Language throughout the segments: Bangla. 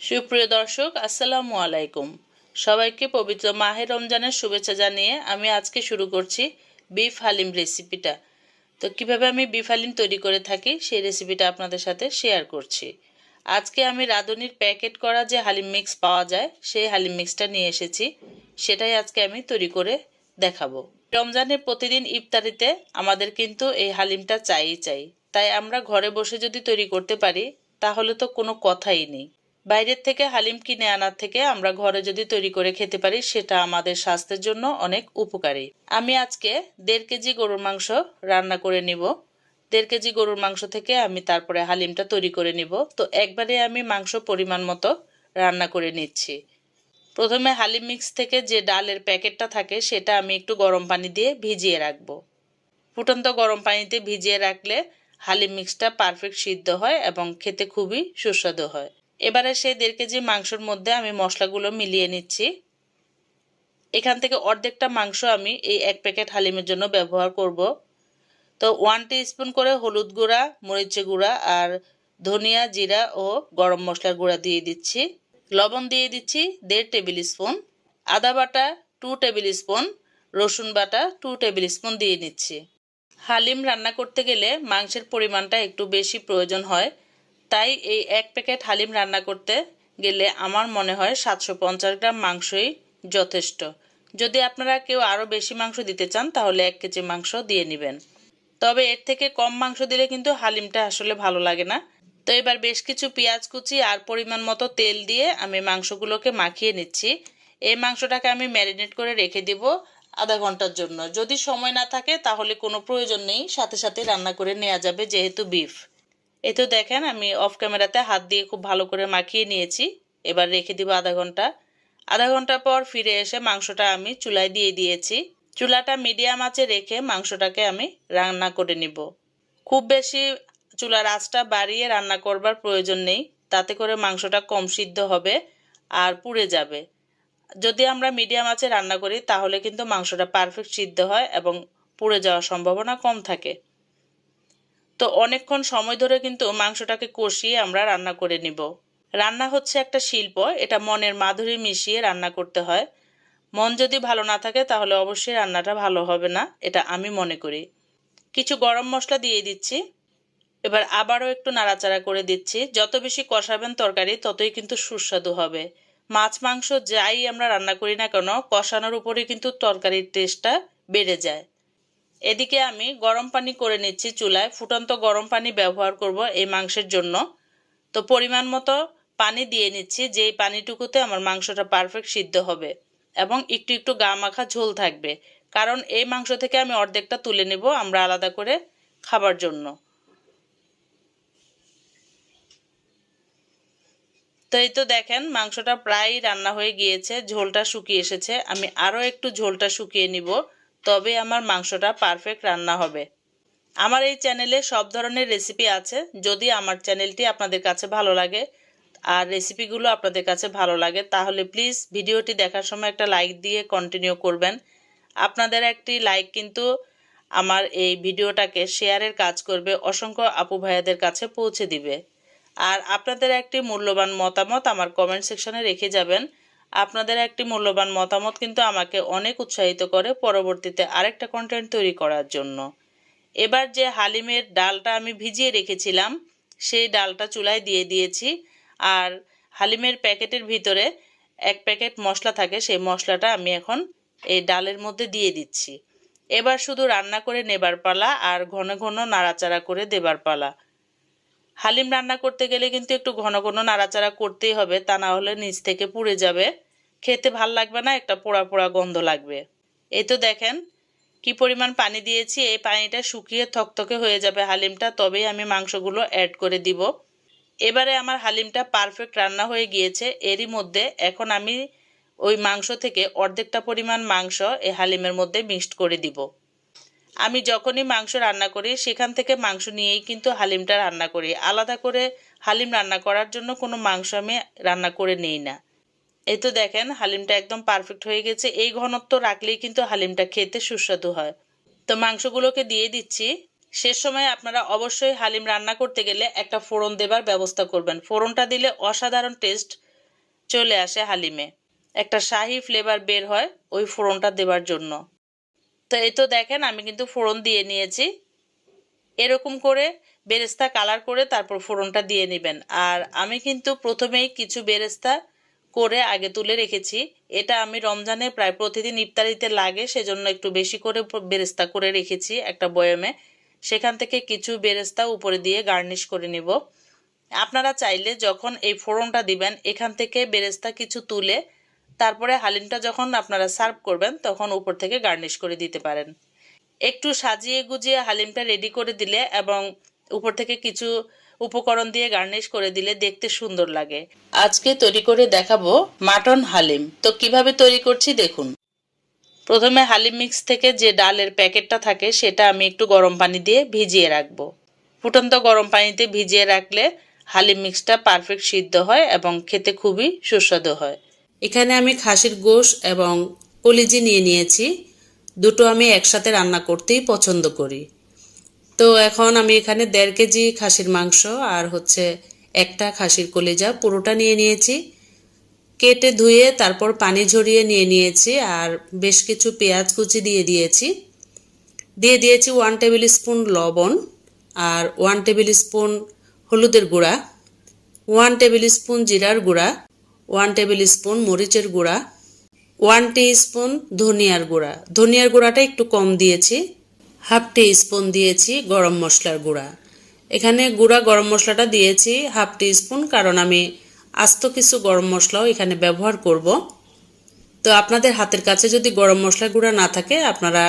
সুপ্রিয় দর্শক, আসসালামু আলাইকুম। সবাইকে পবিত্র মাহে রমজানের শুভেচ্ছা জানিয়ে আমি আজকে শুরু করছি বিফ হালিম রেসিপিটা। তো কীভাবে আমি বিফ হালিম তৈরি করে থাকি, সেই রেসিপিটা আপনাদের সাথে শেয়ার করছি। আজকে আমি রাঁধুনির প্যাকেট করা যে হালিম মিক্স পাওয়া যায়, সেই হালিম মিক্সটা নিয়ে এসেছি। সেটাই আজকে আমি তৈরি করে দেখাবো। রমজানের প্রতিদিন ইফতারিতে আমাদের কিন্তু এই হালিমটা চাইই চাই। তাই আমরা ঘরে বসে যদি তৈরি করতে পারি, তাহলে তো কোনো কথাই নেই। বাইরের থেকে হালিম কিনে আনার থেকে আমরা ঘরে যদি তৈরি করে খেতে পারি, সেটা আমাদের স্বাস্থ্যের জন্য অনেক উপকারী। আমি আজকে দেড় কেজি গরুর মাংস রান্না করে নিব। দেড় কেজি গরুর মাংস থেকে আমি তারপরে হালিমটা তৈরি করে নিব। তো একবারে আমি মাংস পরিমাণ মতো রান্না করে নিচ্ছি। প্রথমে হালিম মিক্স থেকে যে ডালের প্যাকেটটা থাকে, সেটা আমি একটু গরম পানি দিয়ে ভিজিয়ে রাখব। ফুটন্ত গরম পানিতে ভিজিয়ে রাখলে হালিম মিক্সটা পারফেক্ট সিদ্ধ হয় এবং খেতে খুবই সুস্বাদু হয়। এবারে সেই দেড় কেজি মাংসর মধ্যে আমি মশলাগুলো মিলিয়ে নিচ্ছি। এখান থেকে অর্ধেকটা মাংস আমি এই এক প্যাকেট হালিমের জন্য ব্যবহার করব। তো ওয়ান স্পুন করে হলুদ গুঁড়া, মরিচে গুঁড়া আর ধনিয়া জিরা ও গরম মশলার গুঁড়া দিয়ে দিচ্ছি। লবণ দিয়ে দিচ্ছি দেড় টেবিল স্পুন। আদা বাটা টু টেবিল স্পুন। রসুন বাটা টু টেবিল স্পুন দিয়ে নিচ্ছি। হালিম রান্না করতে গেলে মাংসের পরিমাণটা একটু বেশি প্রয়োজন হয়। তাই এই এক প্যাকেট হালিম রান্না করতে গেলে আমার মনে হয় সাতশো পঞ্চাশ গ্রাম মাংসই যথেষ্ট। যদি আপনারা কেউ আরও বেশি মাংস দিতে চান, তাহলে এক কেজি মাংস দিয়ে নেবেন। তবে এর থেকে কম মাংস দিলে কিন্তু হালিমটা আসলে ভালো লাগে না। তো এবার বেশ কিছু পেঁয়াজ কুচি আর পরিমাণ মতো তেল দিয়ে আমি মাংসগুলোকে মাখিয়ে নিচ্ছি। এই মাংসটাকে আমি ম্যারিনেট করে রেখে দিব আধা ঘণ্টার জন্য। যদি সময় না থাকে, তাহলে কোনো প্রয়োজন নেই। সাথে সাথে রান্না করে নেওয়া যাবে যেহেতু বিফ। এই তো দেখেন, আমি অফ ক্যামেরাতে হাত দিয়ে খুব ভালো করে মাখিয়ে নিয়েছি। এবার রেখে দিব আধা ঘণ্টা। আধা ঘণ্টা পর ফিরে এসে মাংসটা আমি চুলায় দিয়ে দিয়েছি। চুলাটা মিডিয়াম আঁচে রেখে মাংসটাকে আমি রান্না করে নিব। খুব বেশি চুলার আঁচটা বাড়িয়ে রান্না করবার প্রয়োজন নেই। তাতে করে মাংসটা কম সিদ্ধ হবে আর পুড়ে যাবে। যদি আমরা মিডিয়াম আঁচে রান্না করি, তাহলে কিন্তু মাংসটা পারফেক্ট সিদ্ধ হয় এবং পুড়ে যাওয়ার সম্ভাবনা কম থাকে। তো অনেকক্ষণ সময় ধরে কিন্তু মাংসটাকে কষিয়ে আমরা রান্না করে নিব। রান্না হচ্ছে একটা শিল্প, এটা মনের মাধুরী মিশিয়ে রান্না করতে হয়। মন যদি ভালো না থাকে তাহলে অবশ্যই রান্নাটা ভালো হবে না, এটা আমি মনে করি। কিছু গরম মশলা দিয়ে দিচ্ছি। এবার আবারও একটু নাড়াচাড়া করে দিচ্ছি। যত বেশি কষাবেন তরকারি, ততই কিন্তু সুস্বাদু হবে। মাছ, মাংস যাই আমরা রান্না করি না কেন, কষানোর উপরে কিন্তু তরকারির টেস্টটা বেড়ে যায়। এদিকে আমি গরম পানি করে নিচ্ছি চুলায়। ফুটন্ত গরম পানি ব্যবহার করব এই মাংসের জন্য। তো পরিমাণ মতো পানি দিয়ে নিচ্ছি, যেই পানিটুকুতে আমার মাংসটা পারফেক্ট সিদ্ধ হবে এবং একটু একটু গা মাখা ঝোল থাকবে। কারণ এই মাংস থেকে আমি অর্ধেকটা তুলে নেব আমরা আলাদা করে খাবার জন্য। তো এই তো দেখেন মাংসটা প্রায় রান্না হয়ে গিয়েছে, ঝোলটা শুকিয়ে এসেছে। আমি আরও একটু ঝোলটা শুকিয়ে নিব। তবে আমার মাংসটা পারফেক্ট রান্না হবে। আমার এই চ্যানেলে সব ধরনের রেসিপি আছে, যদি আমার চ্যানেলটি আপনাদের কাছে ভালো লাগে, আর রেসিপিগুলো আপনাদের কাছে ভালো লাগে, তাহলে প্লিজ ভিডিওটি দেখার সময় একটা লাইক দিয়ে কন্টিনিউ করবেন। আপনাদের একটি লাইক কিন্তু আমার এই ভিডিওটাকে শেয়ারের কাজ করবে, অসংখ্য আপু ভাইয়াদের কাছে পৌঁছে দিবে। আর আপনাদের একটি মূল্যবান মতামত আমার কমেন্ট সেকশনে রেখে যাবেন। আপনাদের একটি মূল্যবান মতামত কিন্তু আমাকে অনেক উৎসাহিত করে পরবর্তীতে আরেকটা কন্টেন্ট তৈরি করার জন্য। এবার যে হালিমের ডালটা আমি ভিজিয়ে রেখেছিলাম, সেই ডালটা চুলায় দিয়ে দিয়েছি। আর হালিমের প্যাকেটের ভিতরে এক প্যাকেট মশলা থাকে, সেই মশলাটা আমি এখন এই ডালের মধ্যে দিয়ে দিচ্ছি। এবার শুধু রান্না করে নেবার পালা আর ঘন ঘন নাড়াচাড়া করে দেবার পালা। হালিম রান্না করতে গেলে কিন্তু একটু ঘন ঘন নাড়াচাড়া করতেই হবে, তা না হলে নিচ থেকে পুড়ে যাবে। খেতে ভালো লাগবে না, একটা পোড়া পোড়া গন্ধ লাগবে। এই তো দেখেন কি পরিমাণ পানি দিয়েছি, এই পানিটা শুকিয়ে থকথকে হয়ে যাবে হালিমটা, তবেই আমি মাংসগুলো অ্যাড করে দিব। এবারে আমার হালিমটা পারফেক্ট রান্না হয়ে গিয়েছে, এরই মধ্যে এখন আমি ওই মাংস থেকে অর্ধেকটা পরিমাণ মাংস এই হালিমের মধ্যে মিক্সড করে দিব। আমি যখনই মাংস রান্না করি, সেখান থেকে মাংস নিয়েই কিন্তু হালিমটা রান্না করি। আলাদা করে হালিম রান্না করার জন্য কোনো মাংস আমি রান্না করে নেই না। এই তো দেখেন, হালিমটা একদম পারফেক্ট হয়ে গেছে। এই ঘনত্ব রাখলেই কিন্তু হালিমটা খেতে সুস্বাদু হয়। তো মাংসগুলোকে দিয়ে দিচ্ছি। শেষ সময় আপনারা অবশ্যই হালিম রান্না করতে গেলে একটা ফোড়ন দেবার ব্যবস্থা করবেন। ফোড়নটা দিলে অসাধারণ টেস্ট চলে আসে হালিমে। একটা শাহি ফ্লেভার বের হয় ওই ফোড়নটা দেবার জন্য। তো এই তো দেখেন, আমি কিন্তু ফোড়ন দিয়ে নিয়েছি। এরকম করে বেরেস্তা কালার করে তারপর ফোড়নটা দিয়ে নেবেন। আর আমি কিন্তু প্রথমেই কিছু বেরেস্তা করে আগে তুলে রেখেছি। এটা আমি রমজানে প্রায় প্রতিদিন ইফতারিতে লাগে, সেজন্য একটু বেশি করে বেরেস্তা করে রেখেছি একটা বয়ামে। সেখান থেকে কিছু বেরেস্তা উপরে দিয়ে গার্নিশ করে নিব। আপনারা চাইলে যখন এই ফোড়নটা দিবেন, এখান থেকে বেরেস্তা কিছু তুলে তারপরে হালিমটা যখন আপনারা সার্ভ করবেন, তখন উপর থেকে গার্নিশ করে দিতে পারেন। একটু সাজিয়ে গুজিয়ে হালিমটা রেডি করে দিলে এবং উপর থেকে কিছু উপকরণ দিয়ে গার্নিশ করে দিলে দেখতে সুন্দর লাগে। আজকে তৈরি করে দেখাবো মাটন হালিম। তো কীভাবে তৈরি করছি দেখুন। প্রথমে হালিম মিক্স থেকে যে ডালের প্যাকেটটা থাকে, সেটা আমি একটু গরম পানি দিয়ে ভিজিয়ে রাখব। ফুটন্ত গরম পানিতে ভিজিয়ে রাখলে হালিম মিক্সটা পারফেক্ট সিদ্ধ হয় এবং খেতে খুবই সুস্বাদু হয়। এখানে আমি খাসির গোশ এবং কলিজি নিয়ে নিয়েছি। দুটো আমি একসাথে রান্না করতেই পছন্দ করি। তো এখন আমি এখানে দেড় কেজি খাসির মাংস আর হচ্ছে একটা খাসির কলিজা পুরোটা নিয়ে নিয়েছি। কেটে ধুয়ে তারপর পানি ঝরিয়ে নিয়ে নিয়েছি আর বেশ কিছু পেঁয়াজ কুচি দিয়ে দিয়েছি। দিয়ে দিয়েছি ওয়ান টেবিল স্পুন লবণ আর ওয়ান টেবিল স্পুন হলুদের গুঁড়া, ওয়ান টেবিল স্পুন জিরার গুঁড়া ওয়ান টেবিল স্পুন মরিচের গুঁড়া, ওয়ান টি স্পুন ধনিয়ার গুঁড়া। ধনিয়ার গুঁড়াটা একটু কম দিয়েছি, হাফ টি স্পুন দিয়েছি গরম মশলার গুঁড়া। এখানে গুঁড়া গরম মশলাটা দিয়েছি হাফ টি স্পুন কারণ আমি আস্ত কিছু গরম মশলাও এখানে ব্যবহার করব। তো আপনাদের হাতের কাছে যদি গরম মশলার গুঁড়া না থাকে, আপনারা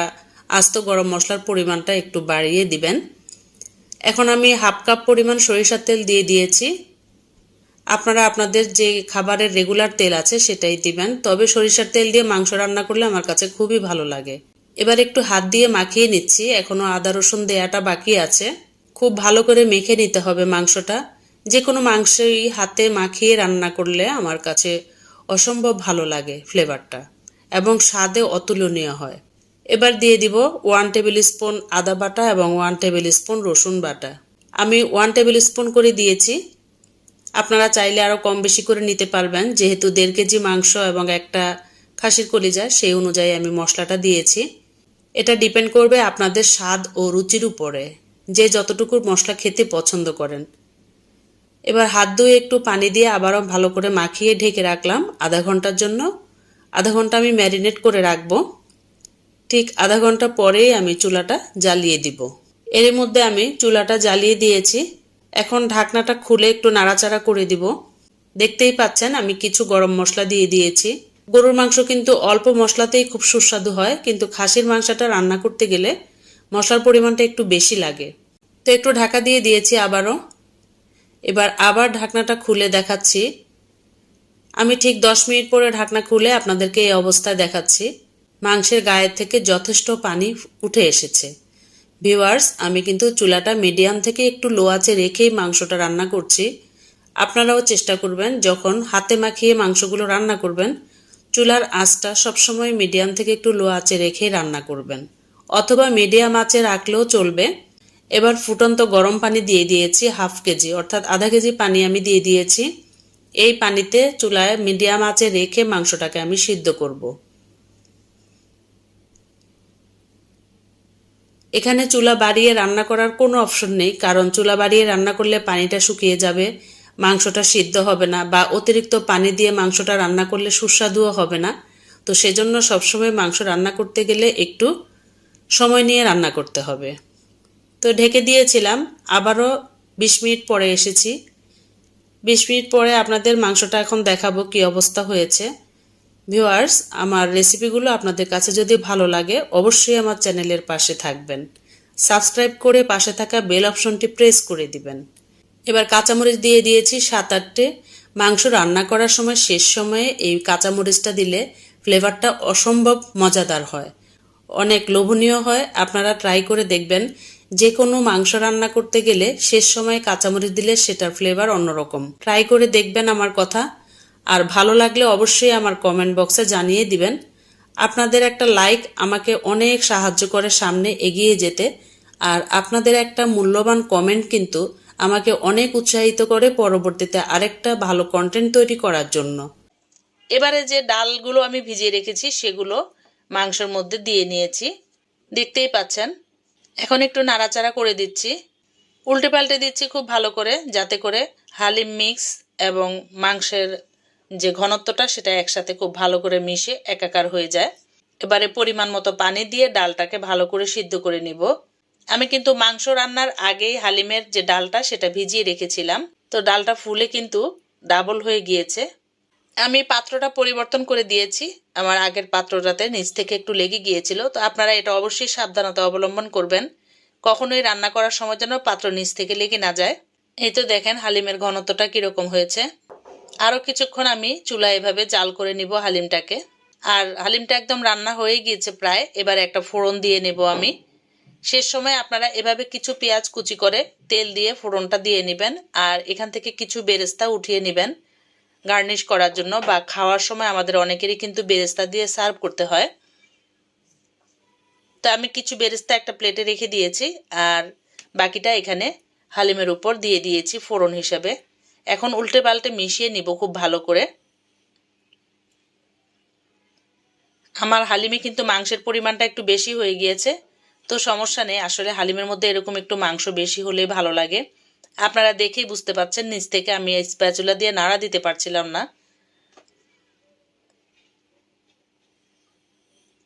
আস্ত গরম মশলার পরিমাণটা একটু বাড়িয়ে দিবেন। এখন আমি হাফ কাপ পরিমাণ সরিষার তেল দিয়ে দিয়েছি। আপনারা আপনাদের যে খাবারের রেগুলার তেল আছে সেটাই দিবেন। তবে সরিষার তেল দিয়ে মাংস রান্না করলে আমার কাছে খুবই ভালো লাগে। এবার একটু হাত দিয়ে মাখিয়ে নিচ্ছি। এখনও আদা, রসুন দেয়াটা বাকি আছে। খুব ভালো করে মেখে নিতে হবে মাংসটা। যে কোনো মাংসই হাতে মাখিয়ে রান্না করলে আমার কাছে অসম্ভব ভালো লাগে ফ্লেভারটা এবং স্বাদে অতুলনীয় হয়। এবার দিয়ে দিব ওয়ান টেবিল স্পুন আদা বাটা এবং ওয়ান টেবিল স্পুন রসুন বাটা। আমি ওয়ান টেবিল স্পুন করে দিয়েছি। আপনারা চাইলে আরও কম বেশি করে নিতে পারবেন। যেহেতু দেড় কেজি মাংস এবং একটা খাসির কলিজা, সেই অনুযায়ী আমি মশলাটা দিয়েছি। এটা ডিপেন্ড করবে আপনাদের স্বাদ ও রুচির উপরে, যে যতটুকু মশলা খেতে পছন্দ করেন। এবার হাত ধুয়ে একটু পানি দিয়ে আবারও ভালো করে মাখিয়ে ঢেকে রাখলাম আধা ঘণ্টার জন্য। আধা ঘণ্টা আমি ম্যারিনেট করে রাখব। ঠিক আধা ঘণ্টা পরেই আমি চুলাটা জ্বালিয়ে দিব। এর মধ্যে আমি চুলাটা জ্বালিয়ে দিয়েছি। এখন ঢাকনাটা খুলে একটু নাড়াচাড়া করে দিব। দেখতেই পাচ্ছেন, আমি কিছু গরম মশলা দিয়ে দিয়েছি। গরুর মাংস কিন্তু অল্প মশলাতেই খুব সুস্বাদু হয়, কিন্তু খাসির মাংসটা রান্না করতে গেলে মশলার পরিমাণটা একটু বেশি লাগে। তো একটু ঢাকা দিয়ে দিয়েছি আবারও। এবার আবার ঢাকনাটা খুলে দেখাচ্ছি। আমি ঠিক দশ মিনিট পরে ঢাকনা খুলে আপনাদেরকে এই অবস্থায় দেখাচ্ছি। মাংসের গায়ের থেকে যথেষ্ট পানি উঠে এসেছে। ভিওয়ার্স আমি কিন্তু চুলাটা মিডিয়াম থেকে একটু লো আঁচে রেখেই মাংসটা রান্না করছি। আপনারাও চেষ্টা করবেন যখন হাতে মাখিয়ে মাংসগুলো রান্না করবেন, চুলার আঁচটা সবসময় মিডিয়াম থেকে একটু লো আঁচে রেখেই রান্না করবেন। অথবা মিডিয়াম আঁচে রাখলেও চলবে। এবার ফুটন্ত গরম পানি দিয়ে দিয়েছি হাফ কেজি, অর্থাৎ আধা কেজি পানি আমি দিয়ে দিয়েছি। এই পানিতে চুলায় মিডিয়াম আঁচে রেখে মাংসটাকে আমি সিদ্ধ করব। এখানে চুলা বাড়িয়ে রান্না করার কোনো অপশন নেই, কারণ চুলা বাড়িয়ে রান্না করলে পানিটা শুকিয়ে যাবে, মাংসটা সিদ্ধ হবে না, বা অতিরিক্ত পানি দিয়ে মাংসটা রান্না করলে সুস্বাদুও হবে না। তো সেজন্য সবসময় মাংস রান্না করতে গেলে একটু সময় নিয়ে রান্না করতে হবে। তো ঢেকে দিয়েছিলাম, আবারও বিশ মিনিট পরে এসেছি। বিশ মিনিট পরে আপনাদের মাংসটা এখন দেখাবো কি অবস্থা হয়েছে। ভিউয়ার্স আমার রেসিপিগুলো আপনাদের কাছে যদি ভালো লাগে, অবশ্যই আমার চ্যানেলের পাশে থাকবেন। সাবস্ক্রাইব করে পাশে থাকা বেল অপশনটি প্রেস করে দিবেন। এবার কাঁচামরিচ দিয়ে দিয়েছি সাত আটটে মাংস রান্না করার সময়, শেষ সময়ে এই কাঁচামরিচটা দিলে ফ্লেভারটা অসম্ভব মজাদার হয়। অনেক লোভনীয় হয়। আপনারা ট্রাই করে দেখবেন। যে কোনো মাংস রান্না করতে গেলে শেষ সময়ে কাঁচামরিচ দিলে সেটার ফ্লেভার অন্যরকম। ট্রাই করে দেখবেন আমার কথা। আর ভালো লাগলে অবশ্যই আমার কমেন্ট বক্সে জানিয়ে দিবেন। আপনাদের একটা লাইক আমাকে অনেক সাহায্য করে সামনে এগিয়ে যেতে। আর আপনাদের একটা মূল্যবান কমেন্ট কিন্তু আমাকে অনেক উৎসাহিত করে পরবর্তীতে আরেকটা ভালো কন্টেন্ট তৈরি করার জন্য। এবারে যে ডালগুলো আমি ভিজিয়ে রেখেছি, সেগুলো মাংসের মধ্যে দিয়ে নিয়েছি। দেখতেই পাচ্ছেন, এখন একটু নাড়াচাড়া করে দিচ্ছি। উল্টে পাল্টে দিচ্ছি খুব ভালো করে, যাতে করে হালিম মিক্স এবং মাংসের যে ঘনত্বটা সেটা একসাথে খুব ভালো করে মিশে একাকার হয়ে যায়। এবারে পরিমাণ মতো পানি দিয়ে ডালটাকে ভালো করে সিদ্ধ করে নিব। আমি কিন্তু মাংস রান্নার আগেই হালিমের যে ডালটা সেটা ভিজিয়ে রেখেছিলাম। তো ডালটা ফুলে কিন্তু ডাবল হয়ে গিয়েছে। আমি পাত্রটা পরিবর্তন করে দিয়েছি। আমার আগের পাত্রটাতে নিচ থেকে একটু লেগে গিয়েছিল। তো আপনারা এটা অবশ্যই সাবধানতা অবলম্বন করবেন। কখনোই রান্না করার সময় যেন পাত্র নিচ থেকে লেগে না যায়। এই তো দেখেন হালিমের ঘনত্বটা কীরকম হয়েছে। আরও কিছুক্ষণ আমি চুলা এভাবে জাল করে নিব হালিমটাকে। আর হালিমটা একদম রান্না হয়ে গিয়েছে প্রায়, এবার একটা ফোড়ন দিয়ে নেব আমি। শেষ সময় আপনারা এভাবে কিছু পেঁয়াজ কুচি করে তেল দিয়ে ফোড়নটা দিয়ে নেবেন, আর এখান থেকে কিছু বেরেস্তা উঠিয়ে নেবেন গার্নিশ করার জন্য, বা খাওয়ার সময় আমাদের অনেকেরই কিন্তু বেরেস্তা দিয়ে সার্ভ করতে হয়। তো আমি কিছু বেরেস্তা একটা প্লেটে রেখে দিয়েছি, আর বাকিটা এখানে হালিমের উপর দিয়ে দিয়েছি ফোড়ন হিসেবে। এখন উল্টে পাল্টে মিশিয়ে নিব খুব ভালো করে। আমার হালিমে কিন্তু মাংসের পরিমাণটা একটু বেশি হয়ে গিয়েছে, তো সমস্যা নেই। আসলে হালিমের মধ্যে এরকম একটু মাংস বেশি হলেই ভালো লাগে। আপনারা দেখেই বুঝতে পারছেন, নিচ থেকে আমি স্প্যাচুলা দিয়ে নাড়া দিতে পারছিলাম না।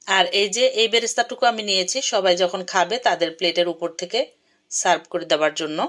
আর এই যে এই বেরেস্তাটুকু আমি নিয়েছি, সবাই যখন খাবে তাদের প্লেটের উপর থেকে সার্ভ করে দেওয়ার জন্য।